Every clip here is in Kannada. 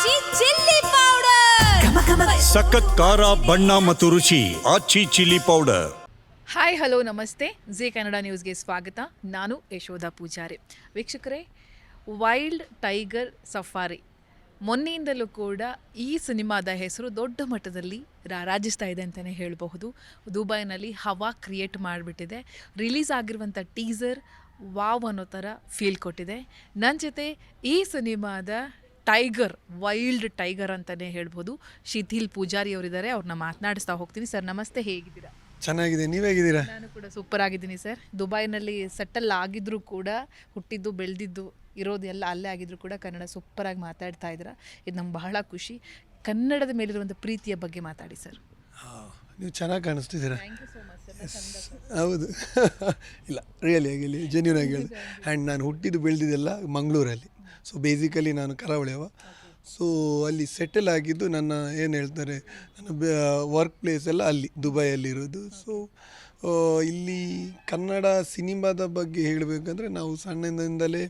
ಆಚಿ ಚಿಲ್ಲಿ ಪೌಡರ್ ಸಖತ್ ಖಾರ ಬಣ್ಣ ಮತ್ತು ರುಚಿ Aachi chilli powder hi hello ನಮಸ್ತೆ. ಜಿ ಕನ್ನಡ ನ್ಯೂಸ್ಗೆ ಸ್ವಾಗತ. ನಾನು ಯಶೋಧ ಪೂಜಾರಿ. ವೀಕ್ಷಕರೇ ವೈಲ್ಡ್ ಟೈಗರ್ ಸಫಾರಿ ಮೊನ್ನೆಯಿಂದಲೂ ಕೂಡ ಈ ಸಿನಿಮಾದ ಹೆಸರು ದೊಡ್ಡ ಮಟ್ಟದಲ್ಲಿ ರಾರಾಜಿಸ್ತಾ ಇದೆ ಅಂತಲೇ ಹೇಳಬಹುದು. ದುಬೈನಲ್ಲಿ ಹವಾ ಕ್ರಿಯೇಟ್ ಮಾಡಿಬಿಟ್ಟಿದೆ. ರಿಲೀಸ್ ಆಗಿರುವಂಥ ಟೀಸರ್ ವಾವ್ ಅನ್ನೋ ಥರ ಫೀಲ್ ಕೊಟ್ಟಿದೆ. ನನ್ನ ಜೊತೆ ಈ ಸಿನಿಮಾದ ಟೈಗರ್ ವೈಲ್ಡ್ ಟೈಗರ್ ಅಂತಲೇ ಹೇಳ್ಬೋದು. ಶಿಥಿಲ್ ಪೂಜಾರಿ ಅವರಿದ್ದಾರೆ ಅವ್ರನ್ನ ಮಾತನಾಡಿಸ್ತಾ ಹೋಗ್ತೀನಿ. ಸರ್ ನಮಸ್ತೆ ಹೇಗಿದ್ದೀರಾ? ಚೆನ್ನಾಗಿದೆ ನೀವು ಹೇಗಿದ್ದೀರಾ? ನಾನು ಕೂಡ ಸೂಪರ್ ಆಗಿದ್ದೀನಿ ಸರ್. ದುಬೈನಲ್ಲಿ ಸೆಟಲ್ ಆಗಿದ್ರೂ ಕೂಡ ಹುಟ್ಟಿದ್ದು ಬೆಳೆದಿದ್ದು ಇರೋದು ಎಲ್ಲ ಅಲ್ಲೇ ಆಗಿದ್ರು ಕೂಡ ಕನ್ನಡ ಸೂಪರಾಗಿ ಮಾತಾಡ್ತಾ ಇದ್ದೀರಾ. ಇದು ನಮ್ಗೆ ಬಹಳ ಖುಷಿ. ಕನ್ನಡದ ಮೇಲಿರುವಂಥ ಪ್ರೀತಿಯ ಬಗ್ಗೆ ಮಾತಾಡಿ ಸರ್. ನೀವು ಚೆನ್ನಾಗಿ ಕಾಣಿಸ್ತಿದ್ದೀರಾ? ಹೌದು. ಇಲ್ಲ ರಿಯಲಿ ಆಗಿ ಜೆನ್ಯೂನ್ ಆಗಿ ಹೇಳಿ. ಆ್ಯಂಡ್ ನಾನು ಹುಟ್ಟಿದ್ದು ಬೆಳೆದಿದ್ದೆಲ್ಲ ಮಂಗಳೂರಲ್ಲಿ. ಸೊ ಬೇಸಿಕಲಿ ನಾನು ಕರಾವಳಿಯವ. ಸೊ ಅಲ್ಲಿ ಸೆಟಲ್ ಆಗಿದ್ದು ನನ್ನ ಏನು ಹೇಳ್ತಾರೆ, ನನ್ನ ವರ್ಕ್ ಪ್ಲೇಸ್ ಎಲ್ಲ ಅಲ್ಲಿ ದುಬೈಯಲ್ಲಿರೋದು ಸೊ ಇಲ್ಲಿ ಕನ್ನಡ ಸಿನಿಮಾದ ಬಗ್ಗೆ ಹೇಳಬೇಕಂದ್ರೆ ನಾವು ಸಣ್ಣದಿಂದಲೇ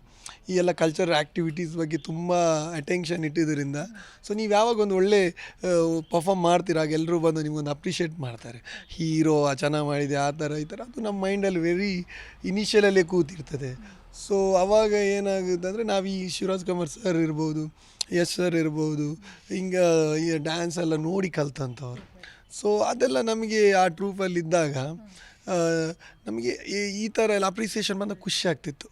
ಈ ಎಲ್ಲ ಕಲ್ಚರಲ್ ಆ್ಯಕ್ಟಿವಿಟೀಸ್ ಬಗ್ಗೆ ತುಂಬ ಅಟೆನ್ಷನ್ ಇಟ್ಟಿದ್ದರಿಂದ ಸೊ ನೀವು ಯಾವಾಗ ಒಂದು ಒಳ್ಳೆ ಪರ್ಫಾಮ್ ಮಾಡ್ತೀರ ಆಗ ಎಲ್ಲರೂ ಬಂದು ನಿಮಗೊಂದು ಅಪ್ರಿಷಿಯೇಟ್ ಮಾಡ್ತಾರೆ. ಹೀರೋ ಚೆನ್ನಾಗಿ ಮಾಡಿದೆ, ಆ ಥರ, ಈ ಥರ. ಅದು ನಮ್ಮ ಮೈಂಡಲ್ಲಿ ವೆರಿ ಇನಿಷಿಯಲಲ್ಲೇ ಕೂತಿರ್ತದೆ. ಸೊ ಅವಾಗ ಏನಾಗುತ್ತೆ ಅಂದರೆ ನಾವು ಈ ಶಿವರಾಜ್ ಕುಮಾರ್ ಸರ್ ಇರ್ಬೋದು, ಯಶ್ ಸರ್ ಇರ್ಬೋದು, ಹಿಂಗೆ ಈ ಡ್ಯಾನ್ಸ್ ಎಲ್ಲ ನೋಡಿ ಕಲ್ತಂಥವ್ರು ಸೊ ಅದೆಲ್ಲ ನಮಗೆ ಆ ಟ್ರೂಪಲ್ಲಿದ್ದಾಗ ನಮಗೆ ಈ- ಈ ಥರ ಎಲ್ಲ ಅಪ್ರಿಸಿಯೇಷನ್ ಬಂದಾಗ ಖುಷಿ ಆಗ್ತಿತ್ತು.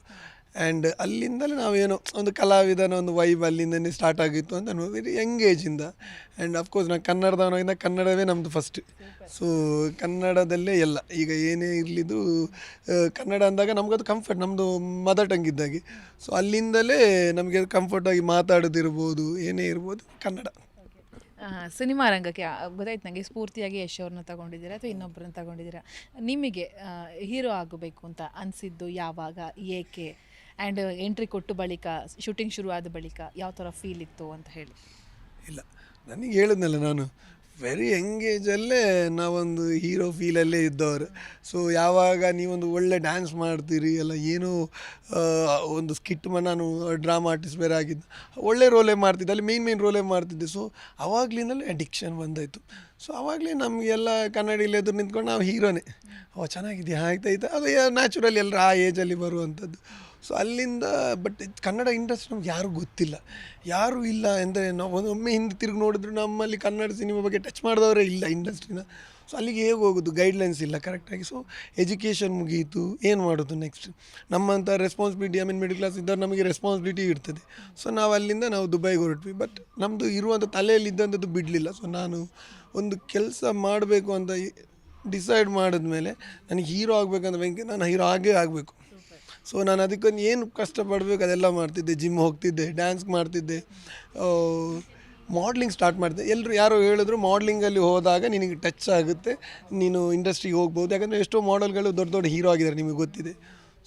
ಆ್ಯಂಡ್ ಅಲ್ಲಿಂದಲೇ ನಾವೇನೋ ಒಂದು ಕಲಾವಿದನ ಒಂದು ವೈಬ್ ಅಲ್ಲಿಂದನೇ ಸ್ಟಾರ್ಟ್ ಆಗಿತ್ತು ಅಂತ ಅನ್ಬೋದು ವೆರಿ ಯಂಗ್ ಏಜಿಂದ ಆ್ಯಂಡ್ ಅಫ್ಕೋರ್ಸ್ ನಾನು ಕನ್ನಡದವನಾಗಿಂದ ಕನ್ನಡವೇ ನಮ್ಮದು ಫಸ್ಟ್ ಸೊ ಕನ್ನಡದಲ್ಲೇ ಎಲ್ಲ. ಈಗ ಏನೇ ಇರಲಿದ್ದು ಕನ್ನಡ ಅಂದಾಗ ನಮಗದು ಕಂಫರ್ಟ್ ನಮ್ಮದು ಮದರ್ ಟಂಗ್ ಇದ್ದಾಗೆ. ಸೊ ಅಲ್ಲಿಂದಲೇ ನಮಗೆ ಕಂಫರ್ಟಾಗಿ ಮಾತಾಡೋದಿರ್ಬೋದು, ಏನೇ ಇರ್ಬೋದು ಕನ್ನಡ. ಸಿನಿಮಾ ರಂಗಕ್ಕೆ ಗೊತ್ತಾಯ್ತು ನನಗೆ ಸ್ಫೂರ್ತಿಯಾಗಿ ಯಶ್ ಅವ್ರನ್ನ ತಗೊಂಡಿದ್ದೀರಾ ಅಥವಾ ಇನ್ನೊಬ್ಬರನ್ನ ತಗೊಂಡಿದ್ದೀರಾ? ನಿಮಗೆ ಹೀರೋ ಆಗಬೇಕು ಅಂತ ಅನಿಸಿದ್ದು ಯಾವಾಗ, ಏಕೆ? ಆ್ಯಂಡ್ ಎಂಟ್ರಿ ಕೊಟ್ಟು ಬಳಿಕ ಶೂಟಿಂಗ್ ಶುರು ಆದ ಬಳಿಕ ಯಾವ ಥರ ಫೀಲ್ ಇತ್ತು ಅಂತ ಹೇಳಿ. ಇಲ್ಲ, ನನಗೆ ಹೇಳಿದ್ನಲ್ಲ ನಾನು ವೆರಿ ಎಂಗೇಜಲ್ಲೇ ನಾವೊಂದು ಹೀರೋ ಫೀಲಲ್ಲೇ ಇದ್ದವರು. ಸೊ ಯಾವಾಗ ನೀವೊಂದು ಒಳ್ಳೆ ಡ್ಯಾನ್ಸ್ ಮಾಡ್ತೀರಿ, ಎಲ್ಲ ಏನೋ ಒಂದು ಸ್ಕಿಟ್ ನಾನು ಡ್ರಾಮಾ ಆರ್ಟಿಸ್ಟ್ ಬೇರೆ ಆಗಿದ್ದು. ಒಳ್ಳೆ ರೋಲೇ ಮಾಡ್ತಿದ್ದೆ, ಅಲ್ಲಿ ಮೇನ್ ಮೇನ್ ರೋಲೇ ಮಾಡ್ತಿದ್ದೆ. ಸೊ ಆವಾಗಲಿಂದಲೇ ಅಡಿಕ್ಷನ್ ಬಂದಾಯಿತು. ಸೊ ಆವಾಗಲೇ ನಮಗೆಲ್ಲ ಕನ್ನಡಿಯಲ್ಲಿ ಎದುರು ನಿಂತ್ಕೊಂಡು ನಾವು ಹೀರೋನೇ ಅವ ಚೆನ್ನಾಗಿದೆಯಾ? ಆಗ್ತಾಯಿತ್ತು ಅದು ನ್ಯಾಚುರಲಿ ಎಲ್ಲರೂ ಆ ಏಜಲ್ಲಿ ಬರುವಂಥದ್ದು. ಸೊ ಅಲ್ಲಿಂದ ಬಟ್ ಕನ್ನಡ ಇಂಡಸ್ಟ್ರಿ ನಮ್ಗೆ ಯಾರೂ ಗೊತ್ತಿಲ್ಲ. ಯಾರೂ ಇಲ್ಲ ಅಂದರೆ ನಾವು ಒಂದೊಮ್ಮೆ ಹಿಂದೆ ತಿರುಗಿ ನೋಡಿದ್ರು ನಮ್ಮಲ್ಲಿ ಕನ್ನಡ ಸಿನಿಮಾ ಬಗ್ಗೆ ಟಚ್ ಮಾಡಿದವರೇ ಇಲ್ಲ ಇಂಡಸ್ಟ್ರಿನ ಸೊ ಅಲ್ಲಿಗೆ ಹೇಗೆ ಹೋಗೋದು? ಗೈಡ್ಲೈನ್ಸ್ ಇಲ್ಲ ಕರೆಕ್ಟಾಗಿ ಸೊ ಎಜುಕೇಷನ್ ಮುಗೀತು. ಏನು ಮಾಡೋದು ನೆಕ್ಸ್ಟ್ ನಮ್ಮಂಥ responsibility I mean middle class ಇದ್ದವ್ರು ನಮಗೆ ರೆಸ್ಪಾನ್ಸಿಬಿಲಿಟಿ ಇರ್ತದೆ. ಸೊ ನಾವು ಅಲ್ಲಿಂದ ನಾವು ದುಬೈಗೆ ಹೊರಟ್ವಿ. ಬಟ್ ನಮ್ಮದು ಇರುವಂಥ ತಲೆಯಲ್ಲಿ ಇದ್ದಂಥದ್ದು ಬಿಡಲಿಲ್ಲ. ಸೊ ನಾನು ಒಂದು ಕೆಲಸ ಮಾಡಬೇಕು ಅಂತ ಡಿಸೈಡ್ ಮಾಡಿದ್ಮೇಲೆ, ನನಗೆ ಹೀರೋ ಆಗಬೇಕಂತ ಬೆಂಕಿ ನಾನು ಹೀರೋ ಆಗೇ ಆಗಬೇಕು. ಸೊ ನಾನು ಅದಕ್ಕೊಂದು ಏನು ಕಷ್ಟಪಡಬೇಕು, ಅದೆಲ್ಲ ಮಾಡ್ತಿದ್ದೆ. ಜಿಮ್ ಹೋಗ್ತಿದ್ದೆ ಡ್ಯಾನ್ಸ್ ಮಾಡ್ತಿದ್ದೆ. ಮಾಡ್ಲಿಂಗ್ ಸ್ಟಾರ್ಟ್ ಮಾಡಿದೆ ಎಲ್ಲರೂ ಯಾರೋ ಹೇಳಿದ್ರು ಮಾಡ್ಲಿಂಗಲ್ಲಿ ಹೋದಾಗ ನಿನಗೆ ಟಚ್ ಆಗುತ್ತೆ. ನೀನು ಇಂಡಸ್ಟ್ರಿಗೆ ಹೋಗ್ಬೋದು. ಯಾಕಂದರೆ ಎಷ್ಟೋ ಮಾಡೆಲ್ಗಳು ದೊಡ್ಡ ದೊಡ್ಡ ಹೀರೋ ಆಗಿದ್ದಾರೆ, ನಿಮಗೆ ಗೊತ್ತಿದೆ.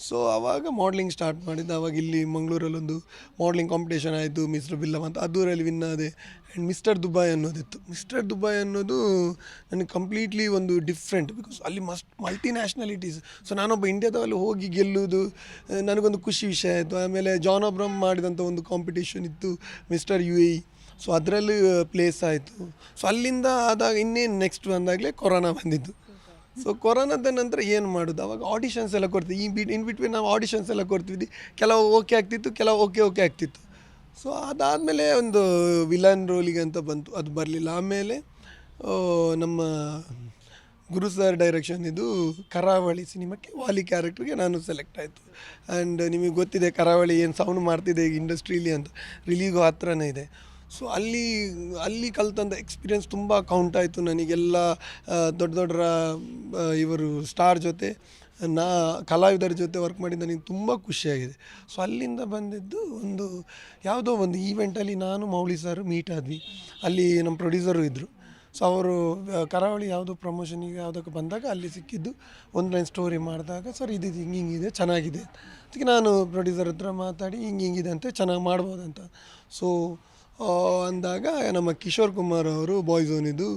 ಸೊ ಆವಾಗ ಮಾಡ್ಲಿಂಗ್ ಸ್ಟಾರ್ಟ್ ಮಾಡಿದ್ದು ಆವಾಗ ಇಲ್ಲಿ ಮಂಗಳೂರಲ್ಲೊಂದು ಮಾಡ್ಲಿಂಗ್ ಕಾಂಪಿಟೇಷನ್ ಆಯಿತು ಮಿಸ್ಟರ್ ಬಿಲ್ಲಮ್ ಅಂತ. ಅದೂರಲ್ಲಿ ವಿನ್ ಆದೆ. ಆ್ಯಂಡ್ ಮಿಸ್ಟರ್ ದುಬೈ ಅನ್ನೋದಿತ್ತು. ಮಿಸ್ಟರ್ ದುಬೈ ಅನ್ನೋದು ನನಗೆ ಕಂಪ್ಲೀಟ್ಲಿ ಒಂದು ಡಿಫ್ರೆಂಟ್ ಬಿಕಾಸ್ ಅಲ್ಲಿ ಮಸ್ಟ್ ಮಲ್ಟಿ ನ್ಯಾಷನಾಲಿಟೀಸ್ ಸೊ ನಾನೊಬ್ಬ ಇಂಡಿಯಾದಲ್ಲಿ ಹೋಗಿ ಗೆಲ್ಲುವುದು ನನಗೊಂದು ಖುಷಿ ವಿಷಯ ಆಯಿತು. ಆಮೇಲೆ ಜಾನ್ ಅಬ್ರಮ್ ಮಾಡಿದಂಥ ಒಂದು ಕಾಂಪಿಟೇಷನ್ ಇತ್ತು ಮಿಸ್ಟರ್ ಯು ಎ ಸೊ ಅದರಲ್ಲಿ ಪ್ಲೇಸ್ ಆಯಿತು. ಸೊ ಅಲ್ಲಿಂದ ಆದಾಗ ಇನ್ನೇನು ನೆಕ್ಸ್ಟ್ ಬಂದಾಗಲೇ ಕೊರೋನಾ ಬಂದಿದ್ದು. ಸೊ ಕೊರೋನಾದ ನಂತರ ಏನು ಮಾಡೋದು? ಅವಾಗ ಆಡಿಷನ್ಸ್ ಎಲ್ಲ ಕೊಡ್ತೀವಿ. ಈ ಬಿಟ್ ಇನ್ ಬಿಟ್ವೀನ್ ನಾವು ಆಡಿಷನ್ಸ್ ಎಲ್ಲ ಕೊಡ್ತಿದ್ವಿ. ಕೆಲವು ಓಕೆ ಆಗ್ತಿತ್ತು, ಕೆಲವು ಓಕೆ ಓಕೆ ಆಗ್ತಿತ್ತು. ಸೊ ಅದಾದಮೇಲೆ ಒಂದು ವಿಲನ್ ರೋಲಿಗೆ ಅಂತ ಬಂತು. ಅದು ಬರಲಿಲ್ಲ. ಆಮೇಲೆ ನಮ್ಮ ಗುರು ಸರ್ ಡೈರೆಕ್ಷನ್ ಇದು ಕರಾವಳಿ ಸಿನಿಮಾಕ್ಕೆ ವಾಲಿ ಕ್ಯಾರೆಕ್ಟ್ರಿಗೆ ನಾನು ಸೆಲೆಕ್ಟ್ ಆಯಿತು. ಆ್ಯಂಡ್ ನಿಮಗೆ ಗೊತ್ತಿದೆ ಕರಾವಳಿ ಏನು ಸೌಂಡ್ ಮಾಡ್ತಿದೆ ಈಗ ಇಂಡಸ್ಟ್ರೀಲಿ ಅಂತ. ರಿಲೀಗು ಹತ್ರನೇ ಇದೆ. ಸೊ ಅಲ್ಲಿ ಅಲ್ಲಿ ಕಲ್ತಂಥ ಎಕ್ಸ್ಪೀರಿಯನ್ಸ್ ತುಂಬ ಕೌಂಟ್ ಆಯಿತು ನನಗೆಲ್ಲ ದೊಡ್ಡ ದೊಡ್ಡ ಇವರು ಸ್ಟಾರ್ ಜೊತೆ, ನಾ, ಕಲಾವಿದರ ಜೊತೆ ವರ್ಕ್ ಮಾಡಿ ನನಗೆ ತುಂಬ ಖುಷಿಯಾಗಿದೆ ಸೊ ಅಲ್ಲಿಂದ ಬಂದಿದ್ದು ಒಂದು, ಯಾವುದೋ ಒಂದು ಈವೆಂಟಲ್ಲಿ ನಾನು ಮೌಳಿ ಸರ್ ಮೀಟ್ ಆದ್ವಿ. ಅಲ್ಲಿ ನಮ್ಮ ಪ್ರೊಡ್ಯೂಸರು ಇದ್ದರು ಸೊ ಅವರು ಕರಾವಳಿ ಯಾವುದೋ ಪ್ರಮೋಷನಿಗೆ ಯಾವುದಕ್ಕೆ ಬಂದಾಗ ಅಲ್ಲಿ ಸಿಕ್ಕಿದ್ದು ಒಂದು ಲೈನ್ ಸ್ಟೋರಿ ಮಾಡಿದಾಗ ಸರ್ ಇದು ಹಿಂಗೆ ಹಿಂಗಿದೆ ಚೆನ್ನಾಗಿದೆ. ಅದಕ್ಕೆ ನಾನು ಪ್ರೊಡ್ಯೂಸರ್ ಹತ್ರ ಮಾತಾಡಿ, ಹಿಂಗೆ ಹಿಂಗಿದೆ ಅಂತ ಚೆನ್ನಾಗಿ ಮಾಡ್ಬೋದಂತ. ಸೊ ಅಂದಾಗ ನಮ್ಮ ಕಿಶೋರ್ ಕುಮಾರ್ ಅವರು ಬಾಯ್ ಓನಿದ್ದು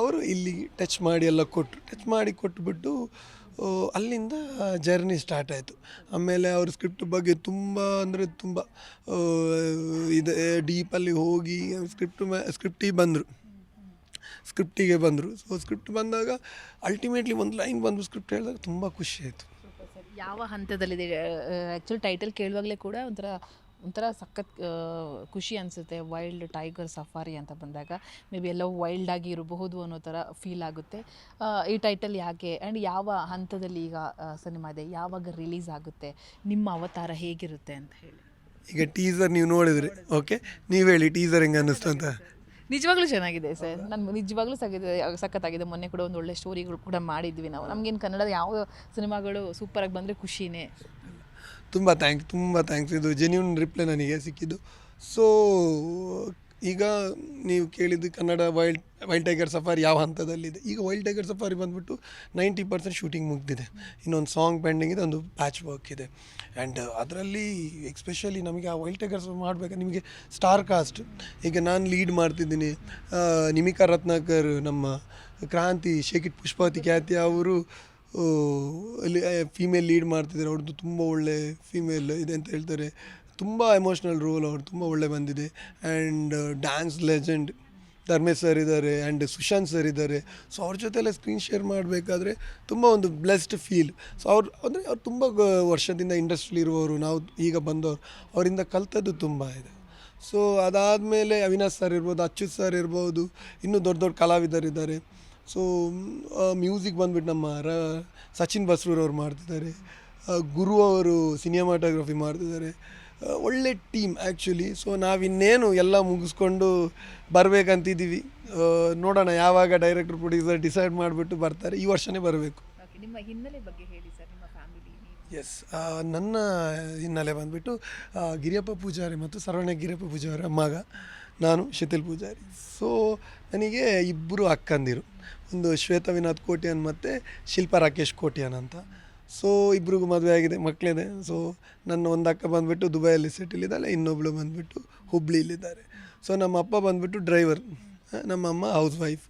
ಅವರು ಇಲ್ಲಿ ಟಚ್ ಮಾಡಿ ಎಲ್ಲ ಕೊಟ್ಟರು ಟಚ್ ಮಾಡಿ ಕೊಟ್ಬಿಟ್ಟು ಅಲ್ಲಿಂದ ಜರ್ನಿ ಸ್ಟಾರ್ಟ್ ಆಯಿತು. ಆಮೇಲೆ ಅವ್ರ ಸ್ಕ್ರಿಪ್ಟ್ ಬಗ್ಗೆ ತುಂಬ ಅಂದರೆ ತುಂಬ ಇದೆ ಡೀಪಲ್ಲಿ ಹೋಗಿ ಸ್ಕ್ರಿಪ್ಟ್ ಸ್ಕ್ರಿಪ್ಟಿಗೆ ಬಂದರು. ಸ್ಕ್ರಿಪ್ಟಿಗೆ ಬಂದರು. ಸೊ ಸ್ಕ್ರಿಪ್ಟ್ ಬಂದಾಗ ಅಲ್ಟಿಮೇಟ್ಲಿ ಒಂದು ಲೈನ್ ಬಂದು ಸ್ಕ್ರಿಪ್ಟ್ ಹೇಳಿದಾಗ ತುಂಬ ಖುಷಿ ಆಯಿತು. ಯಾವ ಹಂತದಲ್ಲಿದೆ? ಆ್ಯಕ್ಚುಲಿ ಟೈಟಲ್ ಕೇಳುವಾಗಲೇ ಕೂಡ ಒಂಥರ ಒಂಥರ ಸಖತ್ ಖುಷಿ ಅನಿಸುತ್ತೆ. ವೈಲ್ಡ್ ಟೈಗರ್ ಸಫಾರಿ ಅಂತ ಬಂದಾಗ. ಮೇ ಬಿ ಎಲ್ಲವೂ ವೈಲ್ಡ್ ಆಗಿ ಇರಬಹುದು ಅನ್ನೋ ಥರ ಫೀಲ್ ಆಗುತ್ತೆ. ಈ ಟೈಟಲ್ ಯಾಕೆ? ಆ್ಯಂಡ್ ಯಾವ ಹಂತದಲ್ಲಿ ಈಗ ಸಿನಿಮಾ ಇದೆ? ಯಾವಾಗ ರಿಲೀಸ್ ಆಗುತ್ತೆ? ನಿಮ್ಮ ಅವತಾರ ಹೇಗಿರುತ್ತೆ ಅಂತ ಹೇಳಿ. ಈಗ ಟೀಸರ್ ನೀವು ನೋಡಿದ್ರಿ. ಓಕೆ ನೀವು ಹೇಳಿ ಟೀಸರ್ ಹೆಂಗೆ ಅನ್ನಿಸ್ತು ಅಂತ. ನಿಜವಾಗ್ಲೂ ಚೆನ್ನಾಗಿದೆ ಸರ್. ನಾನು ನಿಜವಾಗ್ಲೂ ಸಗಿದೆ ಸಖತ್ತಾಗಿದೆ. ಮೊನ್ನೆ ಕೂಡ ಒಂದು ಒಳ್ಳೆ ಸ್ಟೋರಿಗಳು ಕೂಡ ಮಾಡಿದ್ವಿ ನಾವು. ನಮ್ಗೇನು ಕನ್ನಡದ ಯಾವ ಸಿನಿಮಾಗಳು ಸೂಪರಾಗಿ ಬಂದರೆ ಖುಷಿನೇ. ತುಂಬ ಥ್ಯಾಂಕ್ಸ್ ತುಂಬ ಥ್ಯಾಂಕ್ಸ್ ಇದು ಜೆನ್ಯೂನ್ ರಿಪ್ಲೈ ನನಗೆ ಸಿಕ್ಕಿದ್ದು. ಸೊ ಈಗ ನೀವು ಕೇಳಿದ್ದು Kannada wild wild tiger safari ಯಾವ ಹಂತದಲ್ಲಿದೆ? ಈಗ ವೈಲ್ಡ್ ಟೈಗರ್ ಸಫಾರಿ ಬಂದುಬಿಟ್ಟು ನೈಂಟಿ ಪರ್ಸೆಂಟ್ ಶೂಟಿಂಗ್ ಮುಗ್ದಿದೆ. ಇನ್ನೊಂದು ಸಾಂಗ್ ಪೆಂಡಿಂಗ್ ಇದೆ, ಒಂದು ಪ್ಯಾಚ್ ವರ್ಕ್ ಇದೆ. ಆ್ಯಂಡ್ ಅದರಲ್ಲಿ ಎಕ್ಸ್ಪೆಷಲಿ ನಮಗೆ ಆ ವೈಲ್ಡ್ ಟೈಗರ್ಸ್ ಮಾಡಬೇಕು ನಿಮಗೆ ಸ್ಟಾರ್ ಕಾಸ್ಟ್ ಈಗ ನಾನು ಲೀಡ್ ಮಾಡ್ತಿದ್ದೀನಿ ನಿಮಿಕಾ ರತ್ನಾಕರ್, ನಮ್ಮ ಕ್ರಾಂತಿ ಶೇಖಿಟ್ ಪುಷ್ಪಾವತಿ ಖ್ಯಾತಿ ಅವರು ಫೀಮೇಲ್ ಲೀಡ್ ಮಾಡ್ತಿದ್ದಾರೆ. ಅವ್ರದ್ದು ತುಂಬ ಒಳ್ಳೆ ಫೀಮೇಲ್ ಇದೆ ಅಂತ ಹೇಳ್ತಾರೆ. ತುಂಬ ಎಮೋಷ್ನಲ್ ರೋಲ್ ಅವ್ರು, ತುಂಬ ಒಳ್ಳೆ ಬಂದಿದೆ. And dance legend Dharmesh sir ಇದ್ದಾರೆ ಆ್ಯಂಡ್ ಸುಶಾಂತ್ ಸರ್ ಇದ್ದಾರೆ. ಸೊ ಅವ್ರ ಜೊತೆಲ್ಲ ಸ್ಕ್ರೀನ್ ಶೇರ್ ಮಾಡಬೇಕಾದ್ರೆ ತುಂಬ ಒಂದು ಬ್ಲೆಸ್ಡ್ ಫೀಲ್ ಸೊ ಅವ್ರು, ಅಂದರೆ ಅವ್ರು ತುಂಬ ವರ್ಷದಿಂದ ಇಂಡಸ್ಟ್ರಿಲಿ ಇರುವವರು, ನಾವು ಈಗ ಬಂದವರು, ಅವರಿಂದ ಕಲ್ತದ್ದು ತುಂಬ ಇದೆ. ಸೊ ಅದಾದಮೇಲೆ ಅವಿನಾಶ್ ಸರ್ ಇರ್ಬೋದು, ಅಚ್ಯುತ್ ಸರ್ ಇರ್ಬೋದು, ಇನ್ನೂ ದೊಡ್ಡ ದೊಡ್ಡ ಕಲಾವಿದರಿದ್ದಾರೆ. ಸೊ ಮ್ಯೂಸಿಕ್ ಬಂದ್ಬಿಟ್ಟು ನಮ್ಮ ರ ಸಚಿನ್ ಬಸ್ರೂರವ್ರು ಮಾಡ್ತಿದ್ದಾರೆ. ಗುರು ಅವರು ಸಿನಿಮಾಟೋಗ್ರಫಿ ಮಾಡ್ತಿದ್ದಾರೆ. ಒಳ್ಳೆ ಟೀಮ್ ಆ್ಯಕ್ಚುಲಿ ಸೊ ನಾವಿನ್ನೇನು ಎಲ್ಲ ಮುಗಿಸ್ಕೊಂಡು ಬರಬೇಕಂತಿದ್ದೀವಿ. ನೋಡೋಣ ಯಾವಾಗ ಡೈರೆಕ್ಟರ್ ಪ್ರೊಡ್ಯೂಸರ್ ಡಿಸೈಡ್ ಮಾಡಿಬಿಟ್ಟು ಬರ್ತಾರೆ. ಈ ವರ್ಷನೇ ಬರಬೇಕು. ನಿಮ್ಮ ಹಿನ್ನೆಲೆ ಬಗ್ಗೆ ಹೇಳಿ ಸರ್ ನಿಮ್ಮ ಫ್ಯಾಮಿಲಿ ಎಸ್ ನನ್ನ ಹಿನ್ನೆಲೆ ಬಂದುಬಿಟ್ಟು ಗಿರಿಯಪ್ಪ ಪೂಜಾರಿ ಮತ್ತು ಸರವಣ ಗಿರಿಯಪ್ಪ ಪೂಜಾರಿ ಮಗ. ನಾನು ಶಿಥಿಲ್ ಪೂಜಾರಿ. ಸೊ ನನಗೆ ಇಬ್ಬರು ಅಕ್ಕಂದಿರು. ಒಂದು ಶ್ವೇತ ವಿನಾಥ್ ಕೋಟಿಯನ್ ಮತ್ತು ಶಿಲ್ಪಾ ರಾಕೇಶ್ ಕೋಟಿಯನ್ ಅಂತ. ಸೊ ಇಬ್ಬರಿಗೂ ಮದುವೆ ಆಗಿದೆ ಮಕ್ಕಳಿದೆ ಸೊ ನನ್ನ ಒಂದು ಅಕ್ಕ ಬಂದುಬಿಟ್ಟು ದುಬೈಯಲ್ಲಿ ಸೆಟಿಲ್ ಇನ್ನೊಬ್ಳು ಬಂದುಬಿಟ್ಟು ಹುಬ್ಳಿಲಿದ್ದಾರೆ ಸೊ ನಮ್ಮ ಅಪ್ಪ ಬಂದುಬಿಟ್ಟು ಡ್ರೈವರ್ ನಮ್ಮ ಅಮ್ಮ ಹೌಸ್ ವೈಫ್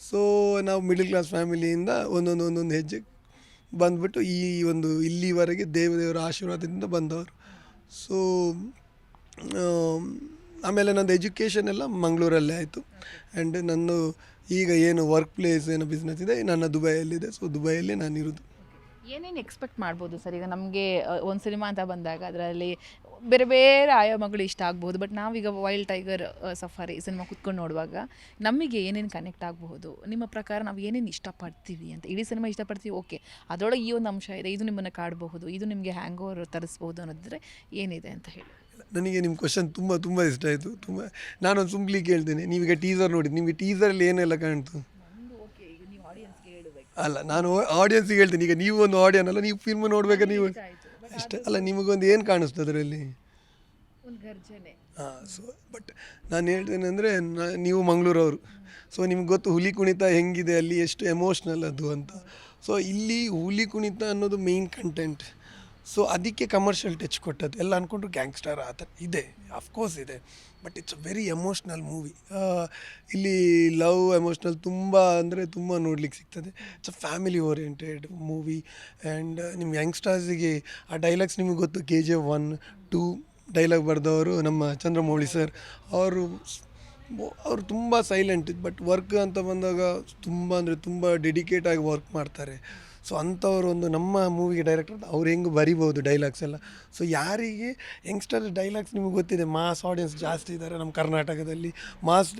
ಸೊ ನಾವು ಮಿಡಲ್ ಕ್ಲಾಸ್ ಫ್ಯಾಮಿಲಿಯಿಂದ ಒಂದೊಂದು ಒಂದೊಂದು ಹೆಜ್ಜೆ ಬಂದುಬಿಟ್ಟು ಈ ಒಂದು ಇಲ್ಲಿವರೆಗೆ ದೇವದೇವರ ಆಶೀರ್ವಾದದಿಂದ ಬಂದವರು. ಸೊ ಆಮೇಲೆ ನಂದು ಎಜುಕೇಷನ್ ಎಲ್ಲ ಮಂಗಳೂರಲ್ಲೇ ಆಯಿತು. ಆ್ಯಂಡ್ ನನ್ನ ಈಗ ಏನು ವರ್ಕ್ ಪ್ಲೇಸ್ ಏನು ಬಿಸ್ನೆಸ್ ಇದೆ, ನನ್ನ ದುಬೈಯಲ್ಲಿದೆ. ಸೊ ದುಬೈಯಲ್ಲಿ ನಾನು ಇರೋದು. ಏನೇನು ಎಕ್ಸ್ಪೆಕ್ಟ್ ಮಾಡ್ಬೋದು ಸರ್? ಈಗ ನಮಗೆ ಒಂದು ಸಿನಿಮಾ ಅಂತ ಬಂದಾಗ ಅದರಲ್ಲಿ ಬೇರೆ ಬೇರೆ ಆಯಾಮಗಳು ಇಷ್ಟ ಆಗ್ಬೋದು. ಬಟ್ ನಾವೀಗ ವೈಲ್ಡ್ ಟೈಗರ್ ಸಫಾರಿ ಸಿನಿಮಾ ಕುತ್ಕೊಂಡು ನೋಡುವಾಗ ನಮಗೆ ಏನೇನು ಕನೆಕ್ಟ್ ಆಗಬಹುದು? ನಿಮ್ಮ ಪ್ರಕಾರ ನಾವು ಏನೇನು ಇಷ್ಟಪಡ್ತೀವಿ ಅಂತ? ಇಡೀ ಸಿನಿಮಾ ಇಷ್ಟಪಡ್ತೀವಿ ಓಕೆ ಅದರೊಳಗೆ ಈ ಒಂದು ಅಂಶ ಇದೆ. ಇದು ನಿಮ್ಮನ್ನು ಕಾಡಬಹುದು. ಇದು ನಿಮಗೆ ಹ್ಯಾಂಗ್ ಓವರ್ ತರಿಸ್ಬೋದು ಅನ್ನೋದಿದ್ರೆ ಏನಿದೆ ಅಂತ ಹೇಳಿ. ನನಗೆ ನಿಮ್ಮ ಕ್ವಶನ್ ತುಂಬ ತುಂಬ ಇಷ್ಟ ಆಯಿತು. ತುಂಬ ನಾನೊಂದು ಸುಂಬ್ಲಿ ಕೇಳ್ತೇನೆ. ನೀವೀಗ ಟೀಸರ್ ನೋಡಿ ನಿಮಗೆ ಟೀಸರಲ್ಲಿ ಏನೆಲ್ಲ ಕಾಣ್ತು? ಅಲ್ಲ ನಾನು ಆಡಿಯನ್ಸಿಗೆ ಹೇಳ್ತೀನಿ. ಈಗ ನೀವು ಒಂದು ಆಡಿಯನ್ ಅಲ್ಲ ನೀವು ಫಿಲ್ಮ್ ನೋಡ್ಬೇಕಾದ್ರೆ ನೀವು? ಅಷ್ಟೇ ಅಲ್ಲ ನಿಮಗೊಂದು ಏನು ಕಾಣಿಸ್ತು ಅದರಲ್ಲಿ? ಹಾಂ ಸೊ ಬಟ್ ನಾನು ಹೇಳ್ತೇನೆ ಅಂದರೆ ನೀವು ಮಂಗಳೂರವರು. ಸೊ ನಿಮ್ಗೆ ಗೊತ್ತು ಹುಲಿ ಕುಣಿತ ಹೆಂಗಿದೆ ಅಲ್ಲಿ ಎಷ್ಟು ಎಮೋಷ್ನಲ್ ಅದು ಅಂತ. ಸೊ ಇಲ್ಲಿ ಹುಲಿ ಕುಣಿತ ಅನ್ನೋದು ಮೇಯ್ನ್ ಕಂಟೆಂಟ್ ಸೊ ಅದಕ್ಕೆ ಕಮರ್ಷಿಯಲ್ ಟಚ್ ಕೊಟ್ಟದ್ದು. ಎಲ್ಲ ಅಂದ್ಕೊಂಡ್ರು ಗ್ಯಾಂಗ್ಸ್ಟರ್ ಆ ಥರ. ಇದೆ. ಅಫ್ಕೋರ್ಸ್ ಇದೆ. But it's very emotional movie ಇಲ್ಲಿ ಲವ್ ಎಮೋಷ್ನಲ್ ತುಂಬ ಅಂದರೆ ತುಂಬ ನೋಡ್ಲಿಕ್ಕೆ ಸಿಗ್ತದೆ. It's a family oriented movie and ನಿಮ್ಮ ಯಂಗ್ಸ್ಟರ್ಸಿಗೆ ಆ ಡೈಲಾಗ್ಸ್ ನಿಮಗೆ ಗೊತ್ತು. K G F one two dialogue ಬರೆದವರು ನಮ್ಮ ಚಂದ್ರಮೌಳಿ ಸರ್ ಅವರು ಅವರು ತುಂಬ ಸೈಲೆಂಟ್ ಬಟ್ ವರ್ಕ್ ಅಂತ ಬಂದಾಗ ತುಂಬ ಅಂದರೆ ತುಂಬ ಡೆಡಿಕೇಟಾಗಿ ವರ್ಕ್ ಮಾಡ್ತಾರೆ. ಸೊ ಅಂಥವ್ರು ಒಂದು ನಮ್ಮ ಮೂವಿಗೆ ಡೈರೆಕ್ಟರ್ ಅವ್ರು ಹೆಂಗೆ ಬರಿಬೋದು ಡೈಲಾಗ್ಸ್ ಎಲ್ಲ? ಸೊ ಯಾರಿಗೆ ಯಂಗ್ಸ್ಟರ್ ಡೈಲಾಗ್ಸ್ ನಿಮಗೆ ಗೊತ್ತಿದೆ? ಮಾಸ್ ಆಡಿಯನ್ಸ್ ಜಾಸ್ತಿ ಇದ್ದಾರೆ ನಮ್ಮ ಕರ್ನಾಟಕದಲ್ಲಿ. ಮಾಸ್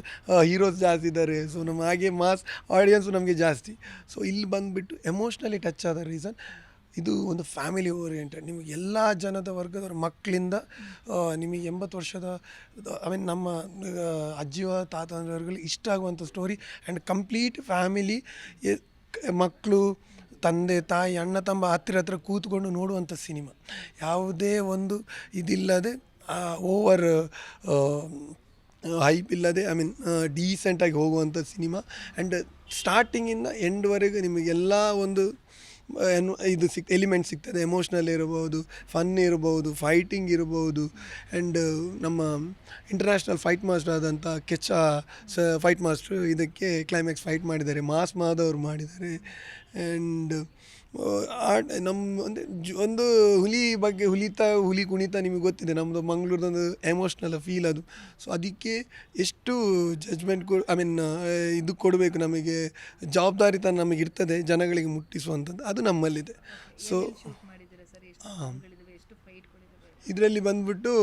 ಹೀರೋಸ್ ಜಾಸ್ತಿ ಇದ್ದಾರೆ. ಸೊ ನಮ್ಮ ಹಾಗೆ ಮಾಸ್ ಆಡಿಯನ್ಸು ನಮಗೆ ಜಾಸ್ತಿ. ಸೊ ಇಲ್ಲಿ ಬಂದುಬಿಟ್ಟು ಎಮೋಷ್ನಲಿ ಟಚ್ ಆದ ರೀಸನ್ ಇದು ಒಂದು ಫ್ಯಾಮಿಲಿ ಓರಿಯೆಂಟೆಡ್ ನಿಮಗೆ ಎಲ್ಲ ಜನದ ವರ್ಗದವ್ರ ಮಕ್ಕಳಿಂದ ನಿಮಗೆ ಎಂಬತ್ತು ವರ್ಷದ ಐ ಮೀನ್ ನಮ್ಮ ಅಜ್ಜಿಯ ತಾತಂದ್ರವ್ರಿಗೆ ಇಷ್ಟ ಆಗುವಂಥ ಸ್ಟೋರಿ ಆ್ಯಂಡ್ ಕಂಪ್ಲೀಟ್ ಫ್ಯಾಮಿಲಿ ಮಕ್ಕಳು ತಂದೆ, ತಾಯಿ, ಅಣ್ಣ, ತಮ್ಮ ಹತ್ತಿರ ಹತ್ತಿರ ಕೂತ್ಕೊಂಡು ನೋಡುವಂಥ ಸಿನಿಮಾ. ಯಾವುದೇ ಒಂದು ಇದಿಲ್ಲದೆ ಓವರ್ ಹೈಪ್ ಇಲ್ಲದೆ ಐ ಮೀನ್ ಡೀಸೆಂಟಾಗಿ ಹೋಗುವಂಥ ಸಿನಿಮಾ. ಆ್ಯಂಡ್ ಸ್ಟಾರ್ಟಿಂಗಿಂದ ಎಂಡ್ವರೆಗೂ ನಿಮಗೆಲ್ಲ ಒಂದು ಇದು ಸಿಕ್ ಎಲಿಮೆಂಟ್ ಸಿಗ್ತದೆ ಎಮೋಷ್ನಲ್ ಇರಬಹುದು ಫನ್ ಇರಬಹುದು ಫೈಟಿಂಗ್ ಇರಬಹುದು ಆ್ಯಂಡ್ ನಮ್ಮ ಇಂಟರ್ನ್ಯಾಷನಲ್ ಫೈಟ್ ಮಾಸ್ಟರ್ ಆದಂಥ ಕೆಚ್ಚ ಸ ಫೈಟ್ ಮಾಸ್ಟ್ರು ಇದಕ್ಕೆ ಕ್ಲೈಮ್ಯಾಕ್ಸ್ ಫೈಟ್ ಮಾಡಿದ್ದಾರೆ. ಮಾಸ್ ಮಾಧವ್ರು ಮಾಡಿದ್ದಾರೆ. ಆ್ಯಂಡ್ ಆಟ ನಮ್ಮ ಅಂದರೆ ಒಂದು ಹುಲಿ ಬಗ್ಗೆ ಹುಲಿತ ಹುಲಿ ಕುಣಿತ ನಿಮಗೆ ಗೊತ್ತಿದೆ. ನಮ್ಮದು ಮಂಗಳೂರದೊಂದು ಎಮೋಷ್ನಲ್ ಫೀಲ್ ಅದು. ಸೊ ಅದಕ್ಕೆ ಎಷ್ಟು ಜಜ್ಮೆಂಟ್ ಕೊ ಐ ಮೀನ್ ಇದು ಕೊಡಬೇಕು ನಮಗೆ ಜವಾಬ್ದಾರಿತನ ನಮಗೆ ಇರ್ತದೆ ಜನಗಳಿಗೆ ಮುಟ್ಟಿಸುವಂಥದ್ದು. ಅದು ನಮ್ಮಲ್ಲಿದೆ. ಸೊ ಇದರಲ್ಲಿ ಬಂದ್ಬಿಟ್ಟು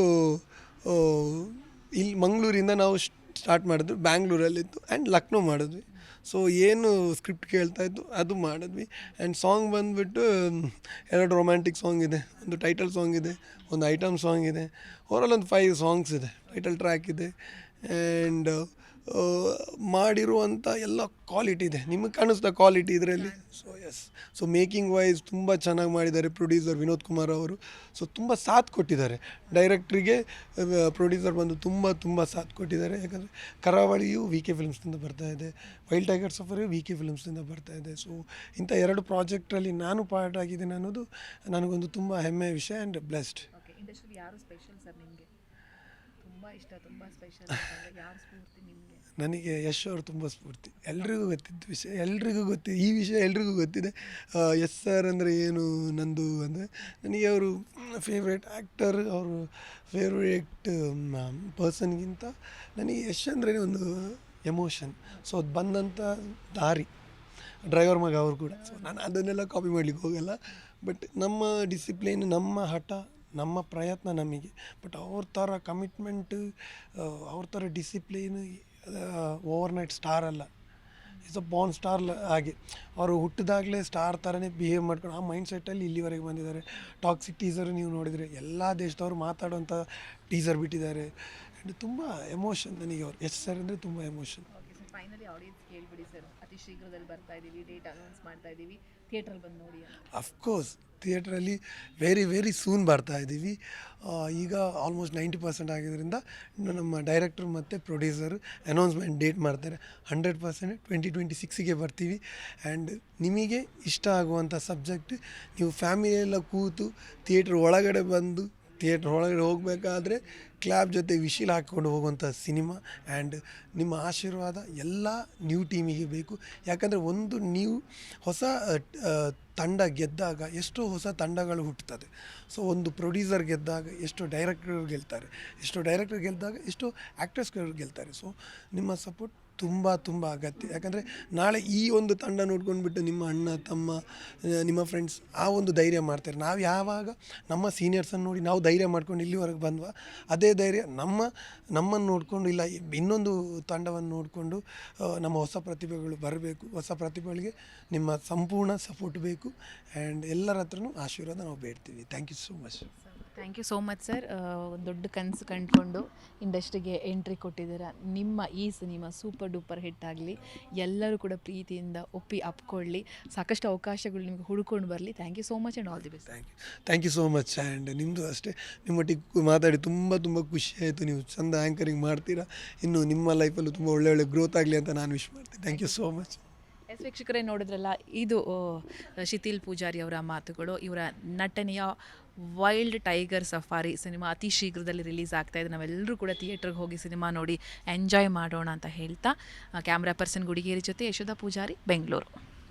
ಇಲ್ಲಿ ಮಂಗಳೂರಿಂದ ನಾವು ಸ್ಟಾರ್ಟ್ ಮಾಡಿದ್ವಿ, ಬ್ಯಾಂಗ್ಳೂರಲ್ಲಿತ್ತು ಆ್ಯಂಡ್ ಲಕ್ನೋ ಮಾಡಿದ್ವಿ. ಸೊ ಏನು ಸ್ಕ್ರಿಪ್ಟ್ ಕೇಳ್ತಾ ಇತ್ತು ಅದು ಮಾಡಿದ್ವಿ. ಆ್ಯಂಡ್ ಸಾಂಗ್ ಬಂದುಬಿಟ್ಟು ಎರಡು ರೊಮ್ಯಾಂಟಿಕ್ ಸಾಂಗ್ ಇದೆ, ಒಂದು ಟೈಟಲ್ ಸಾಂಗ್ ಇದೆ, ಒಂದು ಐಟಮ್ ಸಾಂಗ್ ಇದೆ. ಓವರಾಲ್ ಒಂದು ಫೈವ್ ಸಾಂಗ್ಸ್ ಇದೆ ಟೈಟಲ್ ಟ್ರ್ಯಾಕ್ ಇದೆ. ಆ್ಯಂಡ್ ಮಾಡಿರುವಂಥ ಎಲ್ಲ ಕ್ವಾಲಿಟಿ ಇದೆ. ನಿಮಗೆ ಕಾಣಿಸ್ತಾ ಕ್ವಾಲಿಟಿ ಇದರಲ್ಲಿ? So yes so making wise ತುಂಬ ಚೆನ್ನಾಗಿ ಮಾಡಿದ್ದಾರೆ ಪ್ರೊಡ್ಯೂಸರ್ ವಿನೋದ್ ಕುಮಾರ್ ಅವರು. ಸೊ ತುಂಬ ಸಾಥ್ ಕೊಟ್ಟಿದ್ದಾರೆ. ಡೈರೆಕ್ಟ್ರಿಗೆ ಪ್ರೊಡ್ಯೂಸರ್ ಬಂದು ತುಂಬ ತುಂಬ ಸಾಥ್ ಕೊಟ್ಟಿದ್ದಾರೆ. ಯಾಕಂದರೆ ಕರಾವಳಿಯು ವಿ ಕೆ ಫಿಲ್ಮ್ಸ್ನಿಂದ ಬರ್ತಾ ಇದೆ. Wild tiger offer V K ಫಿಲ್ಮ್ಸ್ನಿಂದ ಬರ್ತಾ ಇದೆ. ಸೊ ಇಂಥ ಎರಡು ಪ್ರಾಜೆಕ್ಟಲ್ಲಿ ನಾನು ಪಾರ್ಟ್ ಆಗಿದ್ದೀನಿ ಅನ್ನೋದು ನನಗೊಂದು ತುಂಬ ಹೆಮ್ಮೆಯ ವಿಷಯ ಆ್ಯಂಡ್ ಬ್ಲೆಸ್ಡ್ ಯಾರು ಸ್ಪೆಷಲ್ ಸರ್ ನಿಮಗೆ? ತುಂಬ ಇಷ್ಟ ತುಂಬ ಸ್ಪೆಷಲ್ ಯಾರು ಸ್ಫೂರ್ತಿ ನಿಮಗೆ? ನನಗೆ ಯಶ್ ಅವರು ತುಂಬ ಸ್ಫೂರ್ತಿ. ಎಲ್ರಿಗೂ ಗೊತ್ತಿದ್ದ ವಿಷಯ, ಎಲ್ರಿಗೂ ಗೊತ್ತಿದೆ, ಈ ವಿಷಯ ಎಲ್ರಿಗೂ ಗೊತ್ತಿದೆ. ಎಸ್ ಸರ್ ಅಂದರೆ ಏನು, ನಂದು ಅಂದರೆ ನನಗೆ ಅವರು ಫೇವ್ರೇಟ್ ಆ್ಯಕ್ಟರ್ ಅವರು ಫೇವ್ರೇಟ್ ಪರ್ಸನ್ಗಿಂತ ನನಗೆ ಯಶ್ ಅಂದರೆ ಒಂದು ಎಮೋಷನ್ ಸೊ ಅದು ಬಂದಂಥ ದಾರಿ. ಡ್ರೈವರ್ ಮಗ ಅವರು ಕೂಡ. ಸೊ ನಾನು ಅದನ್ನೆಲ್ಲ ಕಾಪಿ ಮಾಡಲಿಕ್ಕೆ ಹೋಗಲ್ಲ. ಬಟ್ ನಮ್ಮ ಡಿಸಿಪ್ಲಿನ್ ನಮ್ಮ ಹಠ, ನಮ್ಮ ಪ್ರಯತ್ನ ನಮಗೆ. ಬಟ್ ಅವ್ರ ಥರ ಕಮಿಟ್ಮೆಂಟ್ ಅವ್ರ ಥರ ಡಿಸಿಪ್ಲಿನ್ ಓವರ್ ನೈಟ್ ಸ್ಟಾರ್ ಅಲ್ಲ. ಇಸ್ ಅ ಬಾನ್ ಸ್ಟಾರ್ ಹಾಗೆ ಅವರು ಹುಟ್ಟಿದಾಗಲೇ ಸ್ಟಾರ್ ಥರನೇ ಬಿಹೇವ್ ಮಾಡ್ಕೊಂಡು ಆ ಮೈಂಡ್ ಸೆಟ್ಟಲ್ಲಿ ಇಲ್ಲಿವರೆಗೆ ಬಂದಿದ್ದಾರೆ. ಟಾಕ್ಸಿಕ್ ಟೀಸರ್ ನೀವು ನೋಡಿದರೆ ಎಲ್ಲ ದೇಶದವರು ಮಾತಾಡುವಂಥ ಟೀಸರ್ ಬಿಟ್ಟಿದ್ದಾರೆ. ಆ್ಯಂಡ್ ತುಂಬ ಎಮೋಷನ್ ನನಗೆ ಅವ್ರು. ಎಸ್ ಸರ್ ಅಂದರೆ ತುಂಬ ಎಮೋಷನ್ ಫೈನಲಿ ಆಡಿಯನ್ಸ್ ಕೇಳ್ಬಿಡಿ ಸರ್ ಅತಿ ಶೀಘ್ರದಲ್ಲಿ ಬರ್ತಾ ಇದ್ದೀವಿ ಡೇಟ್ ಅನೌನ್ಸ್ ಮಾಡ್ತಾ ಇದ್ದೀವಿ ಥಿಯೇಟ್ರಲ್ಲಿ ಬಂದು ನೋಡಿ ಅಫ್ಕೋರ್ಸ್ ಥಿಯೇಟ್ರಲ್ಲಿ ವೆರಿ ವೆರಿ ಸೂನ್ ಬರ್ತಾ ಇದ್ದೀವಿ ಈಗ ಆಲ್ಮೋಸ್ಟ್ ನೈಂಟಿ ಪರ್ಸೆಂಟ್ ಆಗಿದ್ದರಿಂದ ನಮ್ಮ ಡೈರೆಕ್ಟ್ರ್ ಮತ್ತು ಪ್ರೊಡ್ಯೂಸರ್ ಅನೌನ್ಸ್ಮೆಂಟ್ ಡೇಟ್ ಮಾಡ್ತಾರೆ. ಹಂಡ್ರೆಡ್ ಪರ್ಸೆಂಟ್ ಟ್ವೆಂಟಿ ಟ್ವೆಂಟಿ ಸಿಕ್ಸಿಗೆ ಬರ್ತೀವಿ. ಆ್ಯಂಡ್ ನಿಮಗೆ ಇಷ್ಟ ಆಗುವಂಥ ಸಬ್ಜೆಕ್ಟ್ ನೀವು ಫ್ಯಾಮಿಲಿಯೆಲ್ಲ ಕೂತು ಥಿಯೇಟ್ರ್ ಒಳಗಡೆ ಬಂದು ಥಿಯೇಟ್ರ್ ಒಳಗಡೆ ಹೋಗಬೇಕಾದ್ರೆ ಕ್ಲ್ಯಾಬ್ ಜೊತೆ ವಿಶೀಲ್ ಹಾಕ್ಕೊಂಡು ಹೋಗುವಂಥ ಸಿನಿಮಾ ಆ್ಯಂಡ್ ನಿಮ್ಮ ಆಶೀರ್ವಾದ ಎಲ್ಲ ನ್ಯೂ ಟೀಮಿಗೆ ಬೇಕು. ಯಾಕಂದರೆ ಒಂದು ನ್ಯೂ ಹೊಸ ತಂಡ ಗೆದ್ದಾಗ ಎಷ್ಟೋ ಹೊಸ ತಂಡಗಳು ಹುಟ್ಟುತ್ತದೆ ಸೊ ಒಂದು ಪ್ರೊಡ್ಯೂಸರ್ ಗೆದ್ದಾಗ ಎಷ್ಟೋ ಡೈರೆಕ್ಟರ್ ಗೆಲ್ತಾರೆ. ಎಷ್ಟೋ ಡೈರೆಕ್ಟರ್ ಗೆದ್ದಾಗ ಎಷ್ಟೋ ಆ್ಯಕ್ಟರ್ಸ್ಗಳು ಗೆಲ್ತಾರೆ. ಸೊ ನಿಮ್ಮ ಸಪೋರ್ಟ್ ತುಂಬ ತುಂಬ ಅಗತ್ಯ. ಯಾಕಂದರೆ ನಾಳೆ ಈ ಒಂದು ತಂಡ ನೋಡ್ಕೊಂಡ್ಬಿಟ್ಟು ನಿಮ್ಮ ಅಣ್ಣ, ತಮ್ಮ ನಿಮ್ಮ ಫ್ರೆಂಡ್ಸ್ ಆ ಒಂದು ಧೈರ್ಯ ಮಾಡ್ತಾರೆ. ನಾವು ಯಾವಾಗ ನಮ್ಮ ಸೀನಿಯರ್ಸನ್ನು ನೋಡಿ ನಾವು ಧೈರ್ಯ ಮಾಡ್ಕೊಂಡು ಇಲ್ಲಿವರೆಗೆ ಬಂದ್ವ, ಅದೇ ಧೈರ್ಯ ನಮ್ಮ, ನಮ್ಮನ್ನು ನೋಡಿಕೊಂಡು ಇಲ್ಲ, ಇನ್ನೊಂದು ತಂಡವನ್ನು ನೋಡಿಕೊಂಡು ನಮ್ಮ ಹೊಸ ಪ್ರತಿಭೆಗಳು ಬರಬೇಕು. ಹೊಸ ಪ್ರತಿಭೆಗಳಿಗೆ ನಿಮ್ಮ ಸಂಪೂರ್ಣ ಸಪೋರ್ಟ್ ಬೇಕು. ಆ್ಯಂಡ್ ಎಲ್ಲರ ಹತ್ರನೂ ಆಶೀರ್ವಾದ ನಾವು ಬೇಡ್ತೀವಿ. Thank you so much thank you so much sir ಒಂದು ದೊಡ್ಡ ಕನಸು ಕಂಡುಕೊಂಡು ಇಂಡಸ್ಟ್ರಿಗೆ ಎಂಟ್ರಿ ಕೊಟ್ಟಿದ್ದೀರಾ. ನಿಮ್ಮ ಈ ಸಿನಿಮಾ ಸೂಪರ್ ಡೂಪರ್ ಹಿಟ್ ಆಗಲಿ ಎಲ್ಲರೂ ಕೂಡ ಪ್ರೀತಿಯಿಂದ ಒಪ್ಪಿ ಅಪ್ಕೊಳ್ಳಿ. ಸಾಕಷ್ಟು ಅವಕಾಶಗಳು ನಿಮಗೆ ಹುಡ್ಕೊಂಡು ಬರಲಿ. Thank you so much and all the best thank you thank you so much and ನಿಮ್ಮದು ಅಷ್ಟೇ ನಿಮ್ಮೊಟ್ಟಿಗೆ ಮಾತಾಡಿ ತುಂಬ ತುಂಬ ಖುಷಿ ಆಯಿತು. ನೀವು ಚಂದ ಆ್ಯಂಕರಿಂಗ್ ಮಾಡ್ತೀರಾ. ಇನ್ನು ನಿಮ್ಮ ಲೈಫಲ್ಲೂ ತುಂಬ ಒಳ್ಳೆ ಒಳ್ಳೆ ಗ್ರೋತ್ ಆಗಲಿ ಅಂತ ನಾನು ವಿಶ್ ಮಾಡ್ತೀನಿ. Thank you so much yes ವೀಕ್ಷಕರೇ ನೋಡಿದ್ರಲ್ಲ ಇದು ಶಿಥಿಲ್ ಪೂಜಾರಿ ಅವರ ಮಾತುಗಳು ಇವರ ನಟನೆಯ ವೈಲ್ಡ್ ಟೈಗರ್ ಸಫಾರಿ ಸಿನಿಮಾ ಅತಿ ಶೀಘ್ರದಲ್ಲಿ ರಿಲೀಸ್ ಆಗ್ತಾ ಇದೆ. ನಾವೆಲ್ಲರೂ ಕೂಡ ಥಿಯೇಟ್ರಿಗೆ ಹೋಗಿ ಸಿನಿಮಾ ನೋಡಿ ಎಂಜಾಯ್ ಮಾಡೋಣ ಅಂತ ಹೇಳ್ತಾ ಕ್ಯಾಮ್ರಾ ಪರ್ಸನ್ ಗುಡಿಗೇರಿ ಜೊತೆ ಯಶೋಧ ಪೂಜಾರಿ, ಬೆಂಗಳೂರು.